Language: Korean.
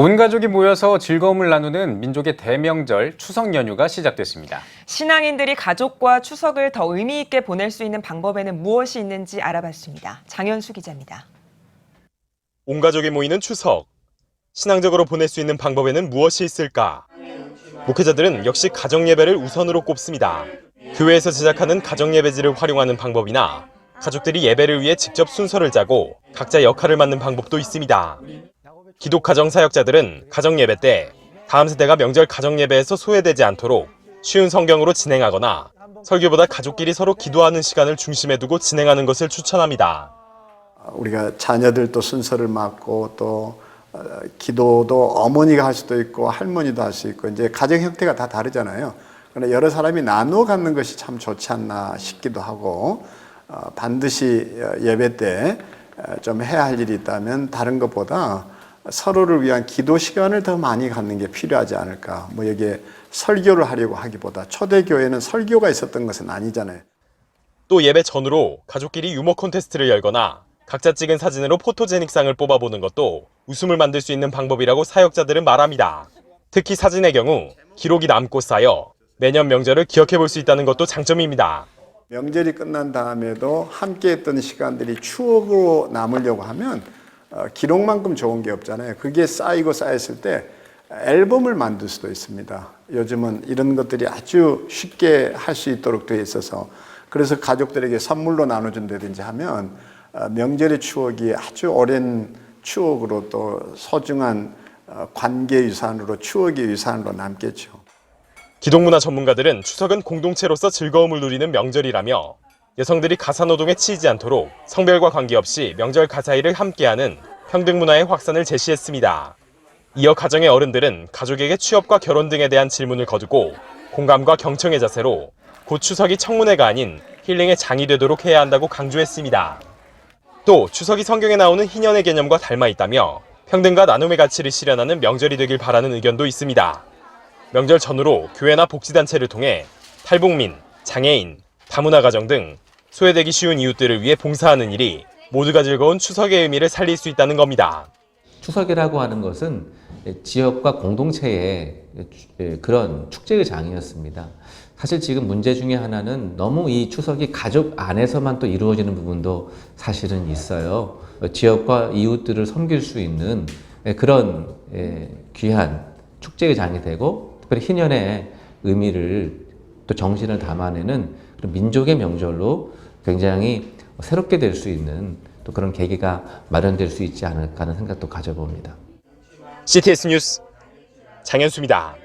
온 가족이 모여서 즐거움을 나누는 민족의 대명절 추석 연휴가 시작됐습니다. 신앙인들이 가족과 추석을 더 의미 있게 보낼 수 있는 방법에는 무엇이 있는지 알아봤습니다. 장현수 기자입니다. 온 가족이 모이는 추석. 신앙적으로 보낼 수 있는 방법에는 무엇이 있을까? 목회자들은 역시 가정 예배를 우선으로 꼽습니다. 교회에서 제작하는 가정 예배지를 활용하는 방법이나 가족들이 예배를 위해 직접 순서를 짜고 각자 역할을 맡는 방법도 있습니다. 기독 가정 사역자들은 가정 예배 때 다음 세대가 명절 가정 예배에서 소외되지 않도록 쉬운 성경으로 진행하거나 설교보다 가족끼리 서로 기도하는 시간을 중심에 두고 진행하는 것을 추천합니다. 우리가 자녀들도 순서를 맡고 또 어, 기도도 어머니가 할 수도 있고 할머니도 할 수 있고 이제 가정 형태가 다 다르잖아요. 그러나 여러 사람이 나누어 갖는 것이 참 좋지 않나 싶기도 하고 어, 반드시 어, 예배 때 좀 해야 할 일이 있다면 다른 것보다 서로를 위한 기도 시간을 더 많이 갖는 게 필요하지 않을까. 뭐 여기에 설교를 하려고 하기보다 초대교회는 설교가 있었던 것은 아니잖아요. 또 예배 전후로 가족끼리 유머 콘테스트를 열거나 각자 찍은 사진으로 포토제닉상을 뽑아보는 것도 웃음을 만들 수 있는 방법이라고 사역자들은 말합니다. 특히 사진의 경우 기록이 남고 쌓여 매년 명절을 기억해 볼 수 있다는 것도 장점입니다. 명절이 끝난 다음에도 함께 했던 시간들이 추억으로 남으려고 하면 어, 기록만큼 좋은 게 없잖아요. 그게 쌓이고 쌓였을 때 앨범을 만들 수도 있습니다. 요즘은 이런 것들이 아주 쉽게 할 수 있도록 되어 있어서 그래서 가족들에게 선물로 나눠준다든지 하면 어, 명절의 추억이 아주 오랜 추억으로 또 소중한 어, 관계 유산으로 추억의 유산으로 남겠죠. 기독문화 전문가들은 추석은 공동체로서 즐거움을 누리는 명절이라며 여성들이 가사노동에 치이지 않도록 성별과 관계없이 명절 가사일을 함께하는 평등 문화의 확산을 제시했습니다. 이어 가정의 어른들은 가족에게 취업과 결혼 등에 대한 질문을 거두고 공감과 경청의 자세로 곧 추석이 청문회가 아닌 힐링의 장이 되도록 해야 한다고 강조했습니다. 또 추석이 성경에 나오는 희년의 개념과 닮아 있다며 평등과 나눔의 가치를 실현하는 명절이 되길 바라는 의견도 있습니다. 명절 전후로 교회나 복지단체를 통해 탈북민, 장애인, 다문화 가정 등 소외되기 쉬운 이웃들을 위해 봉사하는 일이 모두가 즐거운 추석의 의미를 살릴 수 있다는 겁니다. 추석이라고 하는 것은 지역과 공동체의 그런 축제의 장이었습니다. 사실 지금 문제 중에 하나는 너무 이 추석이 가족 안에서만 또 이루어지는 부분도 사실은 있어요. 지역과 이웃들을 섬길 수 있는 그런 귀한 축제의 장이 되고 특별히 희년의 의미를 또 정신을 담아내는 민족의 명절로 굉장히 새롭게 될 수 있는 또 그런 계기가 마련될 수 있지 않을까 하는 생각도 가져봅니다. CTS 뉴스 장현수입니다.